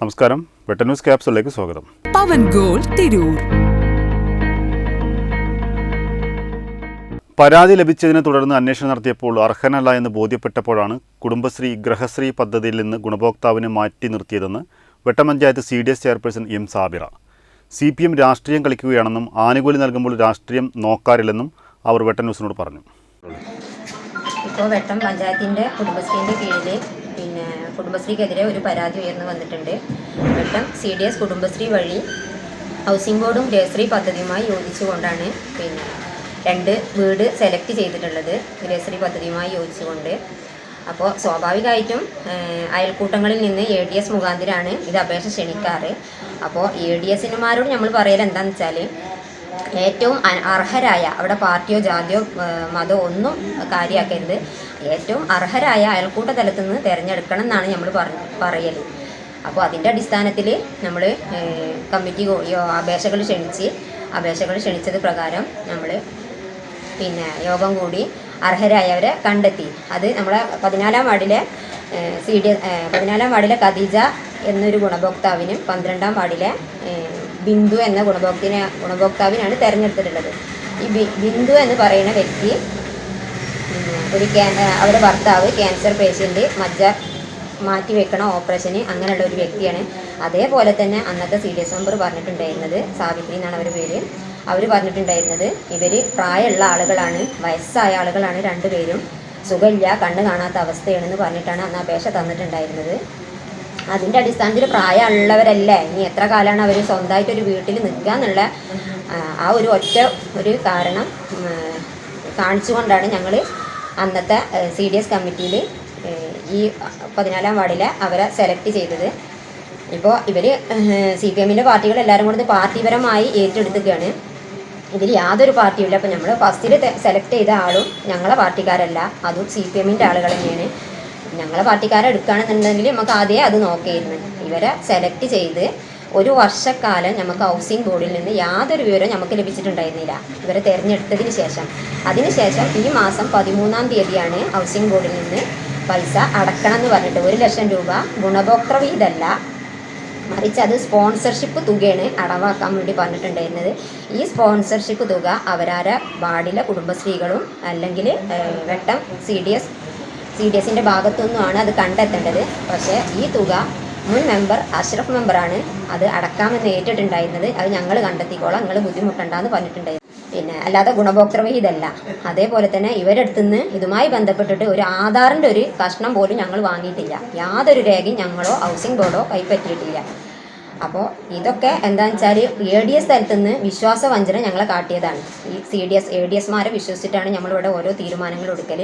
നമസ്കാരം. വെട്ട ന്യൂസ് ക്യാപ്സിലേക്ക് സ്വാഗതം. പവൻ ഗോൾ തിരൂർ. പരാതി ലഭിച്ചതിനെ തുടർന്ന് അന്വേഷണം നടത്തിയപ്പോൾ അർഹനല്ല എന്ന് ബോധ്യപ്പെട്ടപ്പോഴാണ് കുടുംബശ്രീ ഗ്രഹശ്രീ പദ്ധതിയിൽ നിന്ന് ഗുണഭോക്താവിനെ മാറ്റി നിർത്തിയതെന്ന് വെട്ടമഞ്ചായത്ത് C D S chairperson M Sabira. C P M രാഷ്ട്രീയം കളിക്കുകയാണെന്നും ആനുകൂല്യം നൽകുമ്പോൾ രാഷ്ട്രീയം നോക്കാറില്ലെന്നും അവർ വെട്ടന്യൂസിനോട് പറഞ്ഞു. ഇപ്പോൾ വെട്ടം പഞ്ചായത്തിന്റെ കുടുംബശ്രീന്റെ കീഴിൽ പിന്നെ കുടുംബശ്രീക്കെതിരെ ഒരു പരാതി ഉയർന്നു വന്നിട്ടുണ്ട്. Vettam C D S Kudumbashree വഴി ഹൗസിംഗ് ബോർഡും ഗ്രേശ്രീ പദ്ധതിയുമായി യോജിച്ചുകൊണ്ടാണ് പിന്നെ രണ്ട് വീട് സെലക്ട് ചെയ്തിട്ടുള്ളത് ഗ്രേശ്രീ പദ്ധതിയുമായി യോജിച്ചുകൊണ്ട്. അപ്പോൾ സ്വാഭാവികമായിട്ടും അയൽക്കൂട്ടങ്ങളിൽ നിന്ന് എ ഡി എസ് മുഖാന്തിരാണ് ഇത് അപേക്ഷ ക്ഷണിക്കാറ്. അപ്പോൾ എ ഡി എസിനുമാരോട് നമ്മൾ പറയൽ എന്താണെന്ന് വെച്ചാൽ ഏറ്റവും അർഹരായ അവിടെ പാർട്ടിയോ ജാതിയോ മതമോ ഒന്നും കാര്യമാക്കരുത് ഏറ്റവും അർഹരായ അയൽക്കൂട്ട തലത്തിൽ നിന്ന് തിരഞ്ഞെടുക്കണം എന്നാണ് നമ്മൾ പറയൽ അപ്പോൾ അതിന്റെ അടിസ്ഥാനത്തിൽ നമ്മൾ കമ്മിറ്റി അപേക്ഷകൾ ക്ഷണിച്ച് അപേക്ഷകൾ ക്ഷണിച്ചത് പ്രകാരം നമ്മൾ പിന്നെ യോഗം കൂടി അർഹരായവരെ കണ്ടെത്തി. അത് നമ്മളെ പതിനാലാം വാർഡിലെ സി ഡി പതിനാലാം വാർഡിലെ ഖദീജ എന്നൊരു ഗുണഭോക്താവിനും പന്ത്രണ്ടാം വാർഡിലെ ബിന്ദു എന്ന ഗുണഭോക്തിനെ ഗുണഭോക്താവിനാണ് തിരഞ്ഞെടുത്തിട്ടുള്ളത്. ഈ ബിന്ദു എന്ന് പറയുന്ന വ്യക്തി ഒരു അവരുടെ ഭർത്താവ് ക്യാൻസർ പേഷ്യന്റ് മജ്ജ മാറ്റി വെക്കണ ഓപ്പറേഷന് അങ്ങനെയുള്ള ഒരു വ്യക്തിയാണ്. അതേപോലെ തന്നെ അന്നത്തെ സി ഡി എസ് മെമ്പർ പറഞ്ഞിട്ടുണ്ടായിരുന്നത് സാവിത്രി എന്നാണ് അവരുടെ പേര്. അവർ പറഞ്ഞിട്ടുണ്ടായിരുന്നത് ഇവർ പ്രായമുള്ള ആളുകളാണ് വയസ്സായ ആളുകളാണ് രണ്ടുപേരും. സുഖമില്ല കണ്ണ് കാണാത്ത അവസ്ഥയാണെന്ന് പറഞ്ഞിട്ടാണ് അന്ന് അപേക്ഷ തന്നിട്ടുണ്ടായിരുന്നത്. അതിന്റെ അടിസ്ഥാനത്തിൽ പ്രായമുള്ളവരല്ലേ? ഇനി എത്ര കാലമാണ് അവർ സ്വന്തമായിട്ട് ഒരു വീട്ടിൽ നിൽക്കുക എന്നുള്ള ആ, ഒരു ഒറ്റ ഒരു കാരണം കാണിച്ചുകൊണ്ടാണ് ഞങ്ങൾ അന്നത്തെ സി ഡി എസ് കമ്മിറ്റിയിൽ ഈ പതിനാലാം വാർഡിലെ അവരെ സെലക്ട് ചെയ്തത്. ഇപ്പോൾ ഇവർ സി പി എമ്മിന്റെ പാർട്ടികൾ എല്ലാവരും കൂടി പാർട്ടിപരമായി ഏറ്റെടുത്തുകയാണ് ഇതിൽ യാതൊരു പാർട്ടിയും ഇല്ല അപ്പോൾ നമ്മൾ ഫസ്റ്റിൽ സെലക്ട് ചെയ്ത ആളും ഞങ്ങളെ പാർട്ടിക്കാരല്ല. അതും സി പി എമ്മിന്റെ ആളുകൾ തന്നെയാണ്. ഞങ്ങളെ പാർട്ടിക്കാരെ എടുക്കുകയാണെന്നുണ്ടെങ്കിൽ നമുക്ക് ആദ്യമേ അത് നോക്കിയിരുന്നു. ഇവരെ സെലക്ട് ചെയ്ത് ഒരു വർഷക്കാലം നമുക്ക് ഹൗസിംഗ് ബോർഡിൽ നിന്ന് യാതൊരു വിവരവും നമുക്ക് ലഭിച്ചിട്ടുണ്ടായിരുന്നില്ല. ഇവരെ തിരഞ്ഞെടുത്തതിന് ശേഷം. അതിനുശേഷം ഈ മാസം പതിമൂന്നാം തീയതിയാണ് ഹൗസിംഗ് ബോർഡിൽ നിന്ന് പൈസ അടക്കണം എന്ന് പറഞ്ഞിട്ട് ഒരു ലക്ഷം രൂപ ഗുണഭോക്തൃ വീതല്ല മറിച്ച് അത് സ്പോൺസർഷിപ്പ് തുകയാണ് അടവാക്കാൻ വേണ്ടി പറഞ്ഞിട്ടുണ്ടായിരുന്നത്. ഈ സ്പോൺസർഷിപ്പ് തുക അവരാരെ വാർഡിലെ കുടുംബശ്രീകളും അല്ലെങ്കിൽ Vettam C D S C D എസിന്റെ ഭാഗത്തുനിന്നുമാണ് അത് കണ്ടെത്തേണ്ടത്. പക്ഷേ ഈ തുക മുൻ മെമ്പർ അഷ്റഫ് മെമ്പറാണ് അത് അടക്കാമെന്ന് ഏറ്റിട്ടുണ്ടായിരുന്നത്. അത് ഞങ്ങൾ കണ്ടെത്തിക്കോളാം. നിങ്ങൾ ബുദ്ധിമുട്ടുണ്ടെന്ന് പറഞ്ഞിട്ടുണ്ടായിരുന്നു. പിന്നെ അല്ലാതെ ഗുണഭോക്തൃവിഹിതല്ല അതേപോലെ തന്നെ ഇവരടുത്തുനിന്ന് ഇതുമായി ബന്ധപ്പെട്ടിട്ട് ഒരു ആധാറിന്റെ ഒരു കഷ്ണം പോലും ഞങ്ങൾ വാങ്ങിയിട്ടില്ല. യാതൊരു രേഖയും ഞങ്ങളോ ഹൗസിംഗ് ബോർഡോ കൈപ്പറ്റിയിട്ടില്ല. അപ്പോൾ ഇതൊക്കെ എന്താണെന്ന് വെച്ചാൽ എ ഡി എസ് തലത്തിൽ നിന്ന് വിശ്വാസവഞ്ചന ഞങ്ങളെ കാട്ടിയതാണ്. ഈ C D S A D എസ്മാരെ വിശ്വസിച്ചിട്ടാണ് നമ്മളിവിടെ ഓരോ തീരുമാനങ്ങൾ എടുക്കൽ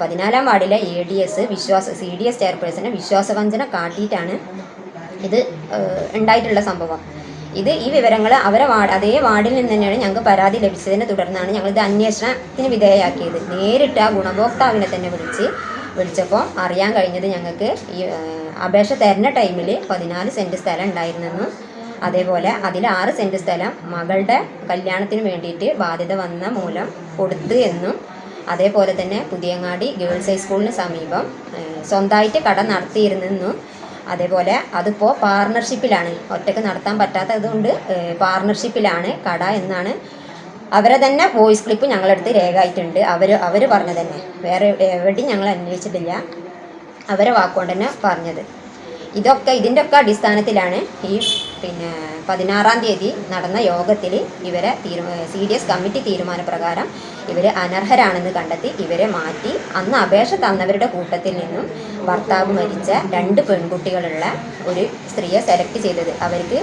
പതിനാലാം വാർഡിലെ എ ഡി എസ് വിശ്വാസ സി ഡി എസ് ചെയർപേഴ്സനെ വിശ്വാസവഞ്ചന കാട്ടിയിട്ടാണ് ഇത് ഉണ്ടായിട്ടുള്ള സംഭവം. ഇത് ഈ വിവരങ്ങൾ അവരെ വാർഡ് അതേ വാർഡിൽ നിന്ന് തന്നെയാണ് ഞങ്ങൾക്ക് പരാതി ലഭിച്ചതിനെ തുടർന്നാണ് ഞങ്ങളിത് അന്വേഷണത്തിന് വിധേയമാക്കിയത് നേരിട്ട് ആ ഗുണഭോക്താവിനെ തന്നെ വിളിച്ച് വിളിച്ചപ്പോൾ അറിയാൻ കഴിഞ്ഞത് ഞങ്ങൾക്ക് ഈ അപേക്ഷ തരുന്ന ടൈമിൽ പതിനാല് സെന്റ് സ്ഥലം ഉണ്ടായിരുന്നെന്നും അതേപോലെ അതിൽ ആറ് സെന്റ് സ്ഥലം മകളുടെ കല്യാണത്തിന് വേണ്ടിയിട്ട് ബാധ്യത വന്ന മൂലം കൊടുത്തു എന്നും അതേപോലെ തന്നെ പുതിയങ്ങാടി ഗേൾസ് ഹൈസ്കൂളിന് സമീപം സ്വന്തമായിട്ട് കട നടത്തിയിരുന്നെന്നും അതേപോലെ അതിപ്പോൾ പാർട്ണർഷിപ്പിലാണ് ഒറ്റയ്ക്ക് നടത്താൻ പറ്റാത്തത് കൊണ്ട് പാർട്ണർഷിപ്പിലാണ് കട എന്നാണ് അവരെ തന്നെ വോയിസ് ക്ലിപ്പ് ഞങ്ങളടുത്ത് രേഖയായിട്ടുണ്ട്. അവർ അവർ പറഞ്ഞത് തന്നെ. വേറെ എവിടെയും ഞങ്ങൾ അന്വേഷിച്ചിട്ടില്ല. അവരെ വാക്കുകൊണ്ട് തന്നെ പറഞ്ഞത്. ഇതൊക്കെ ഇതിന്റെ ഒക്കെ അടിസ്ഥാനത്തിലാണ് ഈ പിന്നെ പതിനാറാം തീയതി നടന്ന യോഗത്തിൽ ഇവരെ തീരുമാ സി ഡി എസ് കമ്മിറ്റി തീരുമാനപ്രകാരം ഇവർ അനർഹരാണെന്ന് കണ്ടെത്തി ഇവരെ മാറ്റി അന്ന് അപേക്ഷ തന്നവരുടെ കൂട്ടത്തിൽ നിന്നും ഭർത്താവ് മരിച്ച രണ്ട് പെൺകുട്ടികളുള്ള ഒരു സ്ത്രീയെ സെലക്ട് ചെയ്തത്. അവർക്ക്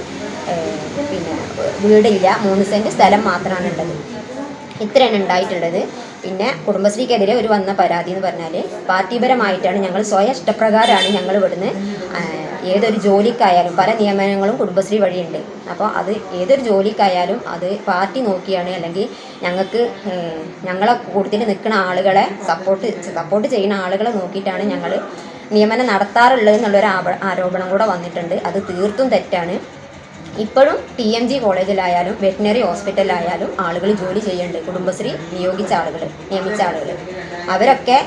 പിന്നെ വീടില്ല. മൂന്ന് സെന്റ് സ്ഥലം മാത്രമാണ് ഉള്ളത് ഇത്രയാണ് ഉണ്ടായിട്ടുള്ളത്. പിന്നെ കുടുംബശ്രീക്കെതിരെ ഒരു വന്ന പരാതി എന്ന് പറഞ്ഞാൽ പാർട്ടിപരമായിട്ടാണ് ഞങ്ങൾ സ്വയം ഇഷ്ടപ്രകാരമാണ് ഞങ്ങൾ ഇവിടുന്ന് ഏതൊരു ജോലിക്കായാലും പല നിയമനങ്ങളും കുടുംബശ്രീ വഴിയുണ്ട്. അപ്പോൾ അത് ഏതൊരു ജോലിക്കായാലും അത് പാർട്ടി നോക്കിയാണ് അല്ലെങ്കിൽ ഞങ്ങൾക്ക് ഞങ്ങളെ കൂട്ടത്തിൽ നിൽക്കുന്ന ആളുകളെ സപ്പോർട്ട് സപ്പോർട്ട് ചെയ്യുന്ന ആളുകളെ നോക്കിയിട്ടാണ് ഞങ്ങൾ നിയമനം നടത്താറുള്ളത് എന്നുള്ളൊരു ആരോപണം കൂടെ വന്നിട്ടുണ്ട്. അത് തീർത്തും തെറ്റാണ്. ഇപ്പോഴും ടി എം ജി കോളേജിലായാലും വെറ്റിനറി ഹോസ്പിറ്റലിലായാലും ആളുകൾ ജോലി ചെയ്യുന്നുണ്ട്. കുടുംബശ്രീ നിയോഗിച്ച ആളുകൾ നിയമിച്ച ആളുകൾ അവരൊക്കെ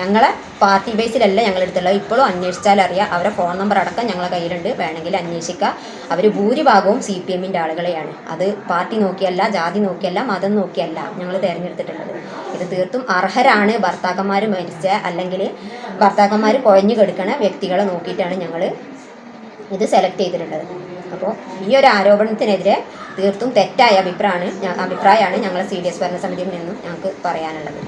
ഞങ്ങളെ പാർട്ടി ബേസിലല്ല ഞങ്ങളെടുത്തുള്ളത്. ഇപ്പോഴും അന്വേഷിച്ചാൽ അറിയാം. അവരെ ഫോൺ നമ്പർ അടക്കം ഞങ്ങളെ കയ്യിലുണ്ട്. വേണമെങ്കിൽ അന്വേഷിക്കുക അവർ ഭൂരിഭാഗവും സി പി എമ്മിന്റെ ആളുകളെയാണ്. അത് പാർട്ടി നോക്കിയല്ല ജാതി നോക്കിയല്ല മതം നോക്കിയല്ല ഞങ്ങൾ തിരഞ്ഞെടുത്തിട്ടുള്ളത്. ഇത് തീർത്തും അർഹരാണ് ഭർത്താക്കന്മാർ മരിച്ച അല്ലെങ്കിൽ ഭർത്താക്കന്മാർ കുഴഞ്ഞു കെടുക്കണ വ്യക്തികളെ നോക്കിയിട്ടാണ് ഞങ്ങൾ ഇത് സെലക്ട് ചെയ്തിട്ടുള്ളത്. അപ്പോൾ ഈ ഒരു ആരോപണത്തിനെതിരെ തീർത്തും തെറ്റായ അഭിപ്രായമാണ് അഭിപ്രായമാണ് ഞങ്ങളെ സി ഡി എസ് ഭരണസമിതിയിൽ നിന്നും ഞങ്ങൾക്ക് പറയാനുള്ളത്.